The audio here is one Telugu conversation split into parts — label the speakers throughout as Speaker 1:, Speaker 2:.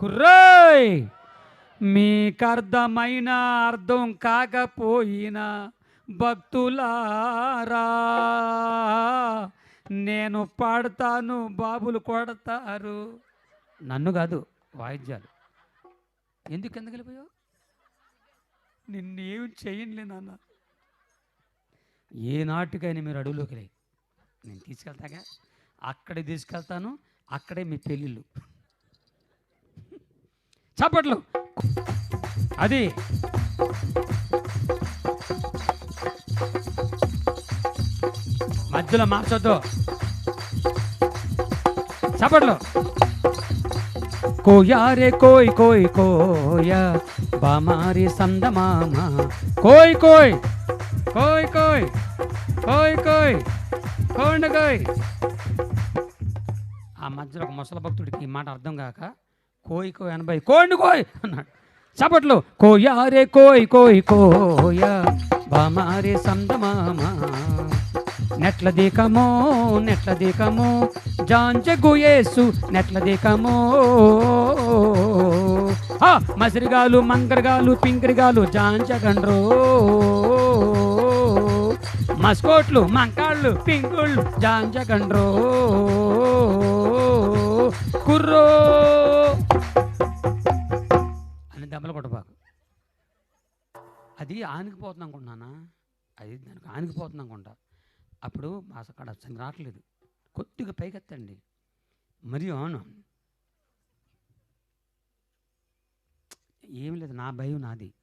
Speaker 1: కుర్రోయ్! అర్థమైనా అర్థం కాకపోయినా భక్తులారా నేను పాడతాను బాబులు కొడతారు. నన్ను కాదు వాయిద్యాలు. ఎందుకు కింద వెళ్ళిపోయావు? నిన్నేం చేయనులే నాన్న. ఏ నాటికైనా మీరు అడవులోకి లే నేను తీసుకెళ్తాగా. అక్కడే తీసుకెళ్తాను. అక్కడే మీ పెళ్ళిళ్ళు. చప్పట్లు. అది. మధ్యలో మార్చొద్దు. చప్పట్లు. కోయారే కోయ్ కోయ్ కోయ. బామారి సందమామ కోయ్ కోయ్. కోయ్ కోయ్. కోయ్ కోయ్. కోండ కోయ్. ఆ మధ్యలో ఒక ముసల భక్తుడికి ఈ మాట అర్థం కాక కోయి కో ఎనభై కోండి కోయ్ అన్నాడు. చప్పట్లు. కోయారే కోయ్ కోయ్ కోయ. బామారే సందమామా. నెట్ల దీకమో నెట్ల దీకమో. జాంచ గుయేసు నెట్ల దీకమో. మసిరిగాలు మంగరగాలు పింకరిగాలు జాంచగండ్రో మస్కోట్లు మంకాళ్ళు పింకుళ్ళు జాంచగండ్రో కుర్రో. అది ఆనికిపోతుంది అనుకుంటున్నానా? అది దానికి ఆనికిపోతుంది అనుకుంటా. అప్పుడు మా అక్కడ అసలు రావట్లేదు. కొద్దిగా పైకెత్తండి. మరి అవును. ఏం లేదు నా భయం నాది.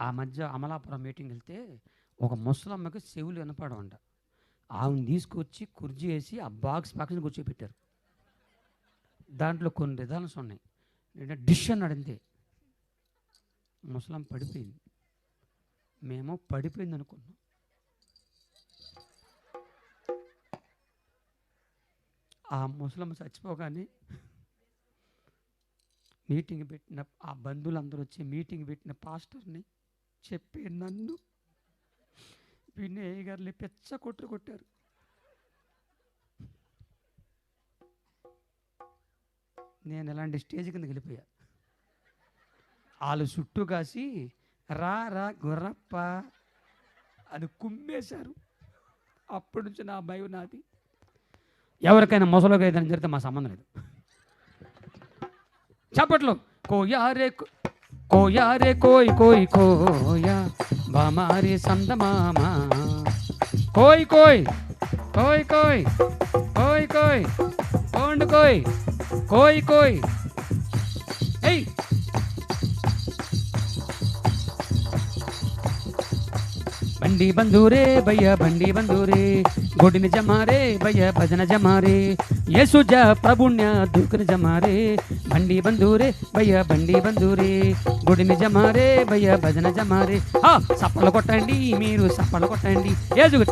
Speaker 1: ఆ మధ్య అమలాపురం మీటింగ్ వెళ్తే ఒక ముసలమ్మకి చెవులు వినపడమంట ఆమెను తీసుకొచ్చి కుర్జీ వేసి ఆ బాక్స్ పక్కన కూర్చోబెట్టారు. దాంట్లో కొన్ని రిజల్ట్స్ ఉన్నాయి. నేను డిష్ అన్నాడు అంతే. ముసలం పడిపోయింది. మేము పడిపోయింది అనుకున్నాం ఆ ముసలమ్మ చచ్చిపోగానే మీటింగ్ పెట్టిన ఆ బంధువులందరూ వచ్చి మీటింగ్ పెట్టిన పాస్టర్ని చెప్పి నన్ను వినయ్ గారిని పెచ్చ కొట్టు కొట్టారు. నేను ఇలాంటి స్టేజ్ కింద వెళ్ళిపోయా. వాళ్ళు చుట్టూ కాసి రా రా గుర్రప్ప అని కుమ్మేశారు. అప్పటి నుంచి నా భయం నాది. ఎవరికైనా మొసలోకి ఏదైనా జరిగితే మా సంబంధం లేదు. చప్పట్లు. కోయారే కోయారే కోయ్ కోయ్ కోయా బామారి సందమామ కోయ్ కోయ్ కోయ్ కోయ్ కోయ్ కోయ్ కోండు కోయ్ కోయ్ కోయ్ బండి బంధూరే భయ్య బండి బంధూరే. గుడిని జమారే భయ్య భజన జమారే. యేసుజ ప్రభుణ్య దుఃఖని జమారే. బండి బంధూరే భయ్య బండి బంధూరే. గుడిని జమారే భయ్య భజన జమారే. ఆ సప్పలు కొట్టండి మీరు సప్పలు కొట్టండి. ఏజు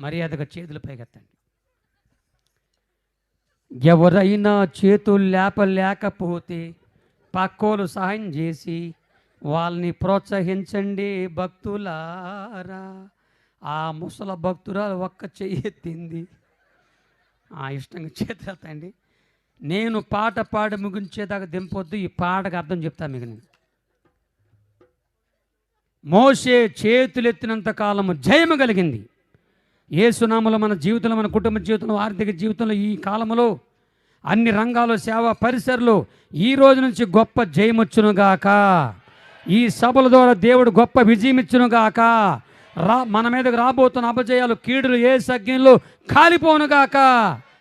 Speaker 1: మర్యాదగా చేతులు పైకెత్తండి. ఎవరైనా చేతులు లేపలేకపోతే పక్కోలు సహాయం చేసి వాళ్ళని ప్రోత్సహించండి భక్తులారా. ఆ ముసల భక్తురాలు ఒక్క చెయ్యి ఎత్తింది. ఆ ఇష్టంగా చేతులు నేను పాట పాడి ముగించేదాకా దింపొద్దు ఈ పాటకు అర్థం చెప్తాను మీకు నేను. మోసే చేతులెత్తినంత కాలము జయము కలిగింది. ఏసునామలో మన జీవితంలో మన కుటుంబ జీవితంలో ఆర్థిక జీవితంలో ఈ కాలంలో అన్ని రంగాలు సేవ పరిసరలు ఈ రోజు నుంచి గొప్ప జయమొచ్చునుగాక. ఈ సభల ద్వారా దేవుడు గొప్ప విజయమిచ్చునుగాక. రా మన మీదకు రాబోతున్న అపజయాలు కీడులు ఏ సజ్ఞంలో కాలిపోనుగాక.